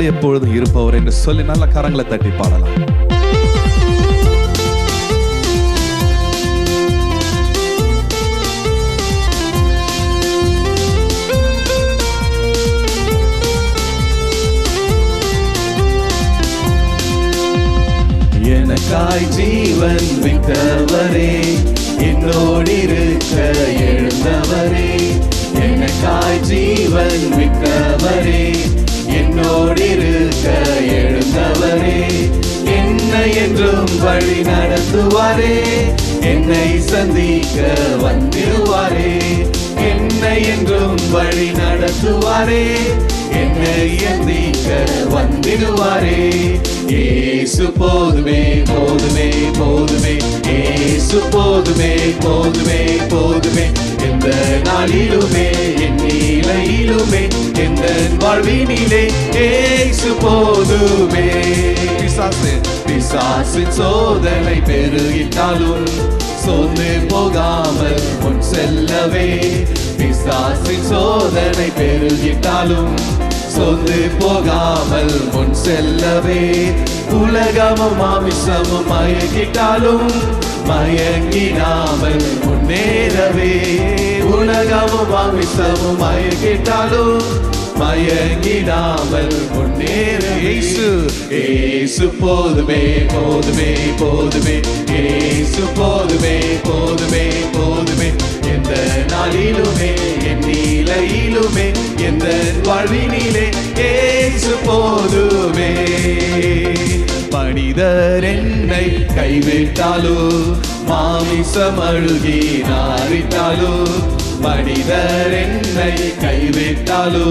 என்னோடு எப்பொழுதும் இருப்பவர் என்று சொல்லி நல்ல கரங்களை தட்டி பாடலாம். எனக்காய் ஜீவன் விட்டவரே என்னோடு இருக்க எழுந்தவரே. எனக்காய் ஜீவன் விட்டவரே என்னோடிருக்க எழுந்தவரே என்னை என்றும் வழி நடத்துவாரே என்னை சந்திக்க வந்திருவாரே என்னை என்றும் வழி நடத்துவாரே என்னை எந்திக்க வந்திடுவாரே. ஏசு போதுமே போதுமே போதுமே ஏசு போதுமே போதுமே போதுமே எந்த நாளிலுமே என் நிலையிலுமே என் வாழ்வினிலே ஏசு போதுமே. பிசாசு பிசாசின் சோதனை பெருகிட்டாலும் சோர்ந்து போகாமல் முன் செல்லவே. பிசாசின் சோதனை பெருகிட்டாலும் சொந்து போகாமல் முன் செல்லவே. உலகமும் மாமிசமும் மயக்கிட்டாலும் மயங்கினாமல் முன்னேறவே. உலகமும் மாமிசமும் மயக்கிட்டாலும் மயங்கிடாமல் முன்னேற இயேசு. இயேசு போதுமே போதுமே போதுமே. இயேசு போதுமே போதுமே போதுமே. எந்த நாளிலுமே என் நிலையிலுமே எந்த வழியிலே கைவிட்டாலோ மாமிசம் அழுகி நாரிட்டாலோ மனிதர் என்னை கைவிட்டாலோ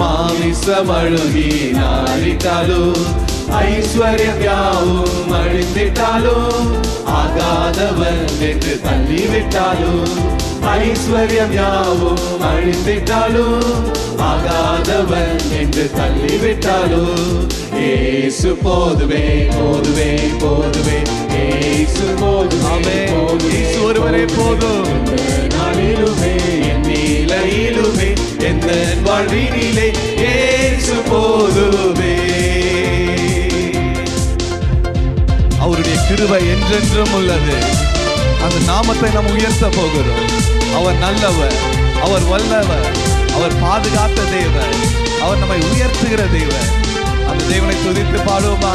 மாமிசம் அழுகி நாரிட்டாலோ ஐஸ்வர்யம் யாவும் அழிந்திட்டாலோ ஆகாதவன் என்று தள்ளிவிட்டாலோ ஐஸ்வர்யம் யாவும் அழிந்திட்டாலோ ஆகாதவன் என்று தள்ளிவிட்டாலோ ஏசு போதுமே போதுமே போதுமே ஏசு போதுமே போதுமே ஒருவரே போதும். நாளிலுமே என் நிலையிலுமே எந்த வாழ்வினிலே ஏசு கிருபை என்றென்றும் உள்ளது. அந்த நாமத்தை நாம் உயர்த்த போகிறோம். அவர் நல்லவர் அவர் வல்லவர் அவர் பாதுகாத்த தேவர் அவர் நம்மை உயர்த்துகிற தேவர் அந்த தேவனை துதித்து பாடுவோமா?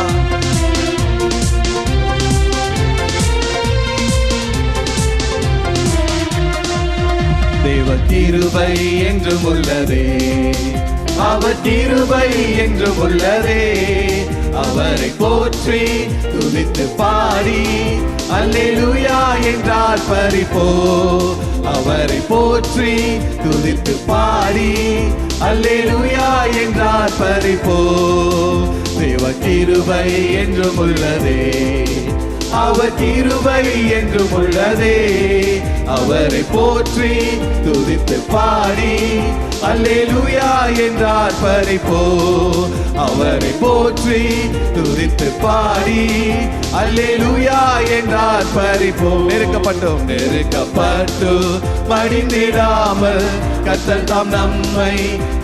தேவ கிருபை என்றும் உள்ளதே. அவர் கிருபை என்றும் உள்ளதே. அவரை போற்றி துதித்து பாடி. அல்லேலூயா என்றார் பறிப்போ அவரை போற்றி துதித்து பாடி. அல்லேலூயா என்றார் பறிப்போ தேவ கிருபை என்றும் உள்ளதே. அவர் கிருபை என்றும் உள்ளதே. அவரை போற்றி துதித்து பாடி. அல்லேலூயா என்றார் பறிப்போ அவரை போற்றி துதித்து பாடி. அல்லேலூயா என்றார் பறிப்போ நெருக்கப்பட்டோம் நெருக்கப்பட்டு மடிந்திடாமல் கத்தல் தாம் நம்மை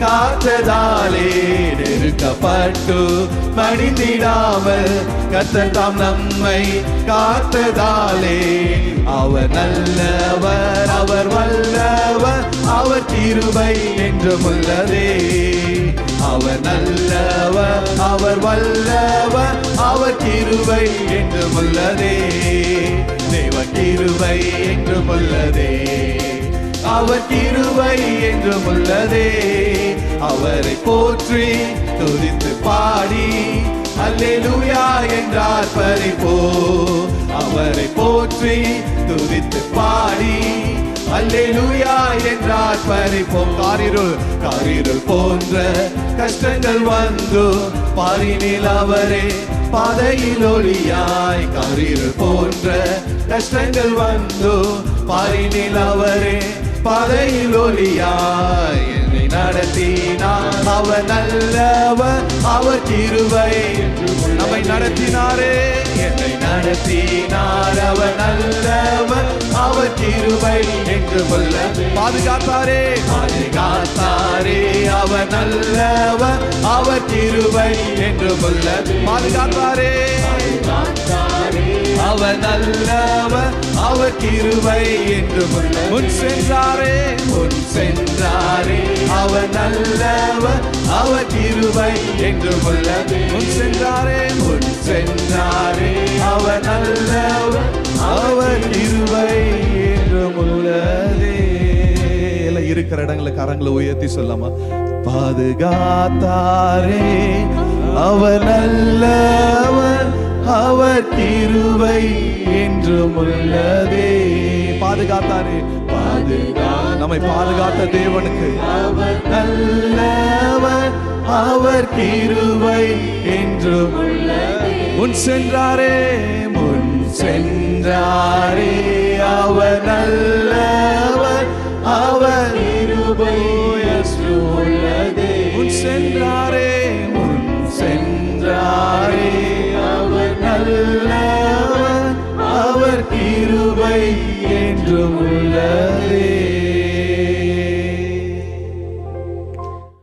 காத்ததாலே. நெருக்கப்பட்டு மடிந்திடாமல் கத்தல் தாம் நம்மை காத்ததாலே. அவர் நல்லவர் அவர் வல்லவர். அவர் கிருபை என்றும் உள்ளதே அவர் நல்லவர் அவர் வல்லவர் அவர் கிருபை என்றும் உள்ளதே தேவ கிருபை என்றும் உள்ளதே அவர் கிருபை என்றும் உள்ளதே அவரை போற்றி துதித்து பாடி அல்லேலூயா என்றார் பறிப்போ அவரை போற்றி துதித்து பாடி அல்லேலூயா என்றார் பறிப்போம் காரிருள் காரிருள் போன்ற கஷ்டங்கள் வந்து பாரினில் அவரே பாதையில் ஒளியாய். காரிருள் போன்ற கஷ்டங்கள் வந்து பாரினில் அவரே பாதையில் ஒளியாய். என்னை நடத்தினார் அவர் நல்லவர் அவர் கிருபை. நம்மை நடத்தினாரே என்னை கிருபை என்றும் உள்ளது பாதுகாத்தாரே பாதுகாத்தாரே அவர் நல்லவர் அவர் கிருபை என்றும் உள்ளது பாதுகாத்தாரே அவர் நல்லவர் அவர் கிருபை என்றும் உள்ளது முன் சென்றாரே. முன் சென்றாரே அவர் நல்லவர் அவர் கிருபை என்றும் உள்ளது முன் சென்றாரே. முன் சென்றாரே அவர் நல்லவர் அவர் கிருபை இருக்கிற இடங்களை கரங்களை உயர்த்தி சொல்லாமா பாதுகாத்தாரே அவர் நல்லவர் அவர் கிருபை என்றும் உள்ளதே. பாதுகாத்தாரே பாதுகா நம்மை பாதுகாத்த தேவனுக்கு. அவர் நல்லவர் அவர் கிருபை என்றும் உள்ளதே. முன் சென்றாரே முன் சென்றாரே. நல்லவர்